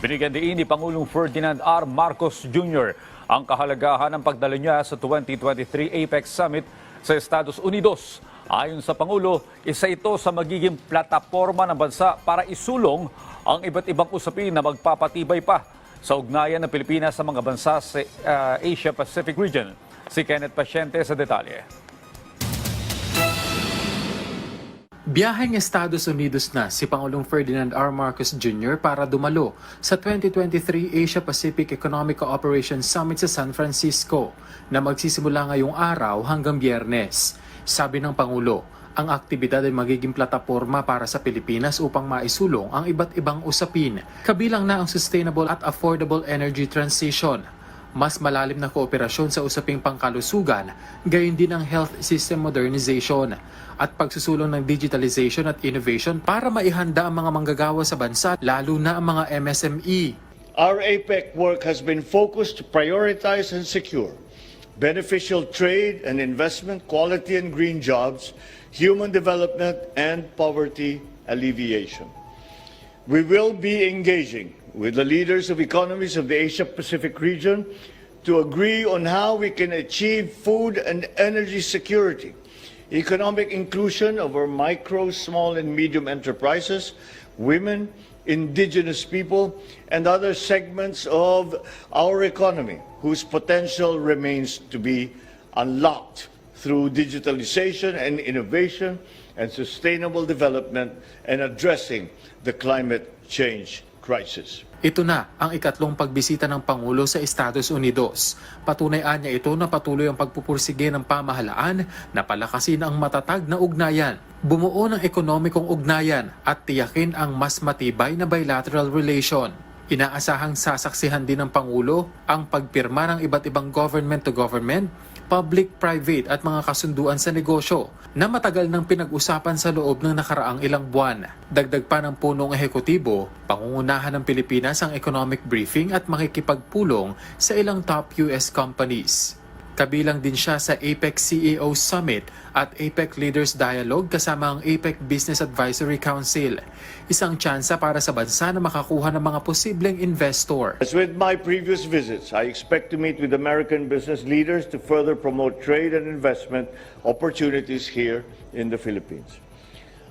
Binigyan din ni Pangulong Ferdinand R. Marcos Jr. ang kahalagahan ng pagdalo niya sa 2023 APEC Summit sa Estados Unidos. Ayon sa Pangulo, isa ito sa magiging plataforma ng bansa para isulong ang iba't ibang usapin na magpapatibay pa sa ugnayan ng Pilipinas sa mga bansa sa uh, Asia-Pacific region. Si Kenneth Pasyente sa detalye. Biyaheng Estados Unidos na si Pangulong Ferdinand R. Marcos Jr. para dumalo sa 2023 Asia-Pacific Economic Cooperation Summit sa San Francisco na magsisimula ngayong araw hanggang biyernes. Sabi ng Pangulo, ang aktibidad ay magiging plataforma para sa Pilipinas upang maisulong ang iba't ibang usapin, kabilang na ang sustainable at affordable energy transition, mas malalim na kooperasyon sa usaping pangkalusugan, gayon din ang health system modernization at pagsusulong ng digitalization at innovation para maihanda ang mga manggagawa sa bansa, lalo na ang mga MSME. Our APEC work has been focused to prioritize and secure beneficial trade and investment, quality and green jobs, human development, and poverty alleviation. We will be engaging with the leaders of economies of the Asia Pacific region to agree on how we can achieve food and energy security, economic inclusion of our micro, small, and medium enterprises, women, indigenous people, and other segments of our economy whose potential remains to be unlocked through digitalization and innovation and sustainable development and addressing the climate change crisis. Ito na ang ikatlong pagbisita ng Pangulo sa Estados Unidos. Patunay niya ito na patuloy ang pagpupursige ng pamahalaan na palakasin ang matatag na ugnayan, bumuo ng ekonomikong ugnayan at tiyakin ang mas matibay na bilateral relation. Inaasahang sasaksihan din ng Pangulo ang pagpirma ng iba't ibang government-to-government, public-private at mga kasunduan sa negosyo na matagal nang pinag-usapan sa loob ng nakaraang ilang buwan. Dagdag pa ng punong ehekutibo, pangungunahan ng Pilipinas ang economic briefing at makikipagpulong sa ilang top US companies. Kabilang din siya sa APEC CEO Summit at APEC Leaders Dialogue kasama ang APEC Business Advisory Council. Isang tsansa para sa bansa na makakuha ng mga posibleng investor. As with my previous visits, I expect to meet with American business leaders to further promote trade and investment opportunities here in the Philippines.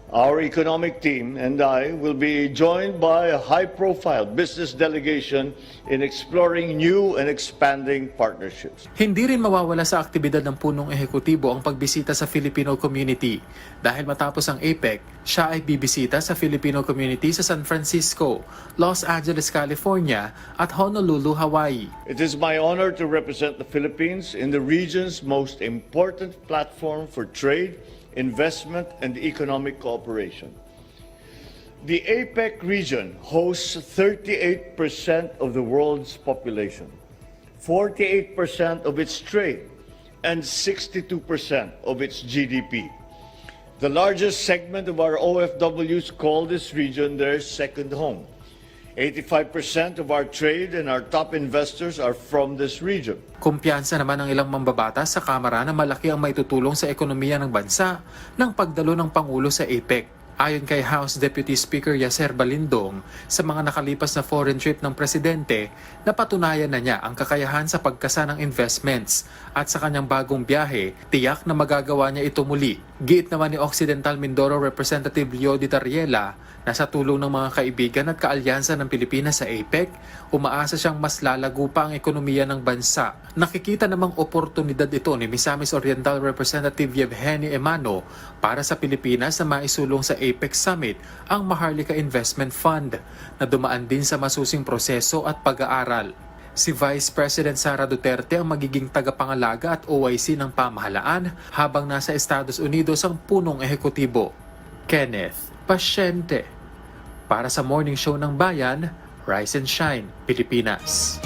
Our economic team and I will be joined by a high-profile business delegation in exploring new and expanding partnerships. Hindi rin mawawala sa aktibidad ng punong ehekutibo ang pagbisita sa Filipino community. Dahil matapos ang APEC, siya ay bibisita sa Filipino community sa San Francisco, Los Angeles, California at Honolulu, Hawaii. It is my honor to represent the Philippines in the region's most important platform for trade, investment, and economic cooperation. The APEC region hosts 38% of the world's population, 48% of its trade, and 62% of its GDP. The largest segment of our OFWs call this region their second home. 85% of our trade and our top investors are from this region. Kumpiyansa naman ng ilang mambabata sa Kamara na malaki ang maitutulong sa ekonomiya ng bansa ng pagdalo ng Pangulo sa APEC. Ayon kay House Deputy Speaker Yaser Balindong, sa mga nakalipas na foreign trip ng presidente, napatunayan na niya ang kakayahan sa pagkasa ng investments at sa kanyang bagong biyahe, tiyak na magagawa niya ito muli. Giit naman ni Occidental Mindoro Representative Leo Di Tariela na sa tulong ng mga kaibigan at kaalyansa ng Pilipinas sa APEC, umaasa siyang mas lalago pa ang ekonomiya ng bansa. Nakikita namang oportunidad ito ni Misamis Oriental Representative Yevgeny Emano para sa Pilipinas na maisulong sa APEC Summit ang Maharlika Investment Fund na dumaan din sa masusing proseso at pag-aaral. Si Vice President Sara Duterte ang magiging tagapangalaga at OIC ng pamahalaan habang nasa Estados Unidos ang punong ehekutibo. Kenneth Pasyente. Para sa Morning Show ng Bayan, Rise and Shine, Pilipinas.